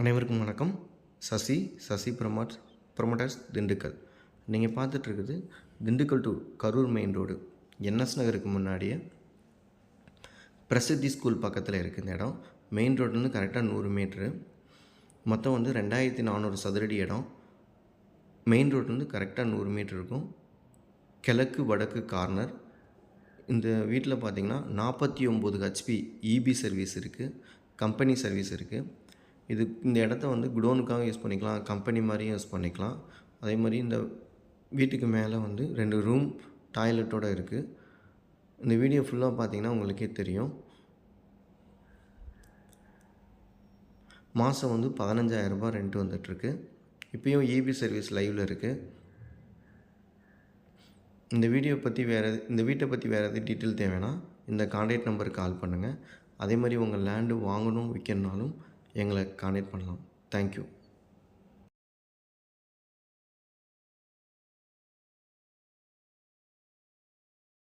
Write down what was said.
அனைவருக்கும் வணக்கம். Sasi Sasi promote promoters Dindigul. நீங்கள் பார்த்துட்ருக்குது Dindigul to Karur main road. NS நகருக்கு முன்னாடியே பிரசித்தி ஸ்கூல் பக்கத்தில் இருக்குது இந்த இடம். மெயின் ரோட்லேருந்து கரெக்டாக நூறு மீட்ரு. மொத்தம் வந்து ரெண்டாயிரத்தி நானூறு சதுரடி இடம். மெயின் ரோட்லேருந்து கரெக்டாக நூறு மீட்ரு இருக்கும். கிழக்கு வடக்கு கார்னர். இந்த வீட்டில் பார்த்தீங்கன்னா நாற்பத்தி ஒம்பது ஹெச்பி இபி சர்வீஸ் இருக்குது கம்பெனி சர்வீஸ் இருக்குது இது இந்த இடத்த வந்து குடோனுக்காக யூஸ் பண்ணிக்கலாம் கம்பெனி மாதிரியும் யூஸ் பண்ணிக்கலாம். அதே மாதிரி இந்த வீட்டுக்கு மேலே வந்து ரெண்டு ரூம் டாய்லெட்டோடு இருக்குது இந்த வீடியோ ஃபுல்லாக பார்த்தீங்கன்னா உங்களுக்கே தெரியும். மாதம் வந்து பதினஞ்சாயிரரூபா ரெண்ட் வந்துட்டுருக்கு. இப்போயும் இபி சர்வீஸ் லைவில் இருக்குது இந்த வீடியோ பற்றி வேறு இந்த வீட்டை பற்றி வேறு எதாவது டீட்டெயில் தேவைன்னா இந்த கான்டாக்ட் நம்பருக்கு கால் பண்ணுங்கள் அதே மாதிரி உங்கள் லேண்டு வாங்கணும் விற்கணுனாலும் எங்களை கான்டெக்ட் பண்ணலாம். தேங்க்யூ